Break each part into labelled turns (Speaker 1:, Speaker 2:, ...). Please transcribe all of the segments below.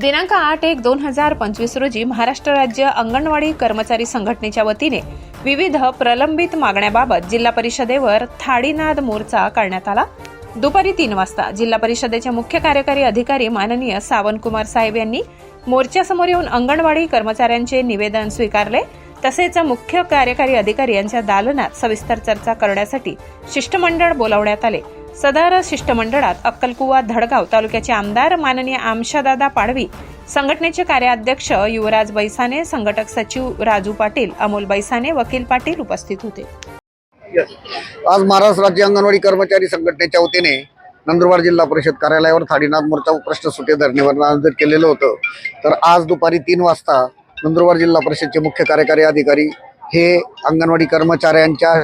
Speaker 1: दिनांक आठ एक दोन हजार पंचवीस रोजी महाराष्ट्र राज्य अंगणवाडी कर्मचारी संघटनेच्या वतीने विविध प्रलंबित मागण्याबाबत जिल्हा परिषदेवर थाडीनाद मोर्चा काढण्यात आला. दुपारी तीन वाजता जिल्हा परिषदेचे मुख्य कार्यकारी अधिकारी माननीय सावंतकुमार साहेब यांनी मोर्चासमोर येऊन अंगणवाडी कर्मचाऱ्यांचे निवेदन स्वीकारले. तसेच मुख्य कार्यकारी अधिकारी यांच्या दालनात सविस्तर चर्चा करण्यासाठी शिष्टमंडळ बोलावण्यात आले. सदर शिष्टमंडळात अक्कलकुवा धडगाव तालुक्याचे आमदार माननीय आमशादादा पाडवी संघटनेचे कार्याध्यक्ष युवराज बैसाने संघटक सचिव राजू पाटील अमोल बैसाने वकील पाटील उपस्थित होते.
Speaker 2: आज महाराष्ट्र राज्य अंगणवाडी कर्मचारी संघटनेच्या वतीने नंदुरबार जिल्हा परिषद कार्यालयावर थाडीनाथ मोर्चा व प्रश्न सुटे धरणीवर आयोजित केलेलं होतं. तर आज दुपारी तीन वाजता नंदुरबार जिल्हा परिषदचे मुख्य कार्यकारी अधिकारी हे अंगणवाडी कर्मचाऱ्यांच्या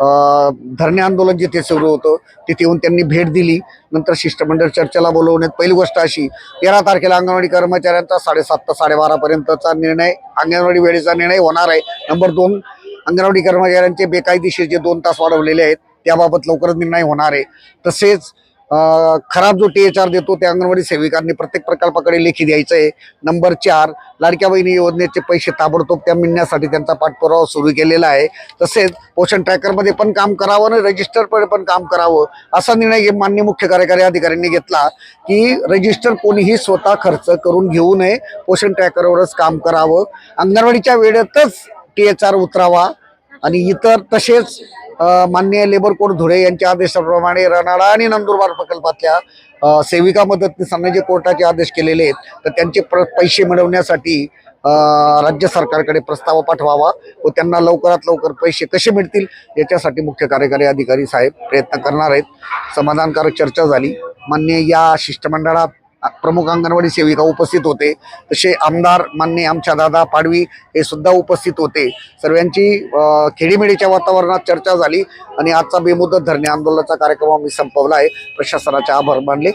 Speaker 2: धरणे आंदोलन जिथे सुरू होतं तिथे येऊन त्यांनी भेट दिली. नंतर शिष्टमंडळ चर्चेला बोलवण्यात पहिली गोष्ट अशी तेरा तारखेला अंगणवाडी कर्मचाऱ्यांचा साडेसात ते साडेबारापर्यंतचा निर्णय अंगणवाडी वेळेचा निर्णय होणार आहे. नंबर दोन अंगणवाडी कर्मचाऱ्यांचे बेकायदेशीर जे दोन तास वाढवलेले आहेत त्याबाबत लवकरच निर्णय होणार आहे. तसेच खराब जो टी एच आर देतो त्या अंगणवाडी सेविकांनी प्रत्येक प्रकल्पाकडे लेखी द्यायचं आहे नंबर चार लाडक्या बहिणी योजनेचे पैसे ताबडतोब त्या मिळण्यासाठी त्यांचा पाठपुरावा सुरू केलेला आहे. तसेच पोषण ट्रॅकरमध्ये पण काम करावं आणि रजिस्टरकडे पण काम करावं असा निर्णय मान्य मुख्य कार्यकारी अधिकाऱ्यांनी घेतला की रजिस्टर कोणीही स्वतः खर्च करून घेऊ नये. पोषण ट्रॅकरवरच काम करावं. अंगणवाडीच्या वेळेतच टी एच आर उतरावा आणि इतर तसेच मान्य माननीय लेबर कोड धुळे यांच्या आदेशाप्रमाणे रनाळा आणि नंदुरबार प्रकल्पातल्या सेविका मदतनीसांना जे कोर्टाचे आदेश केलेले आहेत तर त्यांचे प्र पैसे मिळवण्यासाठी राज्य सरकारकडे प्रस्ताव पाठवावा व त्यांना लवकरात लवकर पैसे कसे मिळतील याच्यासाठी मुख्य कार्यकारी अधिकारी साहेब प्रयत्न करणार आहेत. समाधानकारक चर्चा झाली. मान्य या शिष्टमंडळात प्रमुख अंगणवाडी सेविका उपस्थित होते. तसे आमदार मान्य आमच्या दादा पाडवी हे सुद्धा उपस्थित होते. सर्वांची खेडीमेडीच्या वातावरणात चर्चा झाली आणि आजचा बेमुदत धरणे आंदोलनाचा कार्यक्रम आम्ही संपवला आहे. प्रशासनाचे आभार मानले.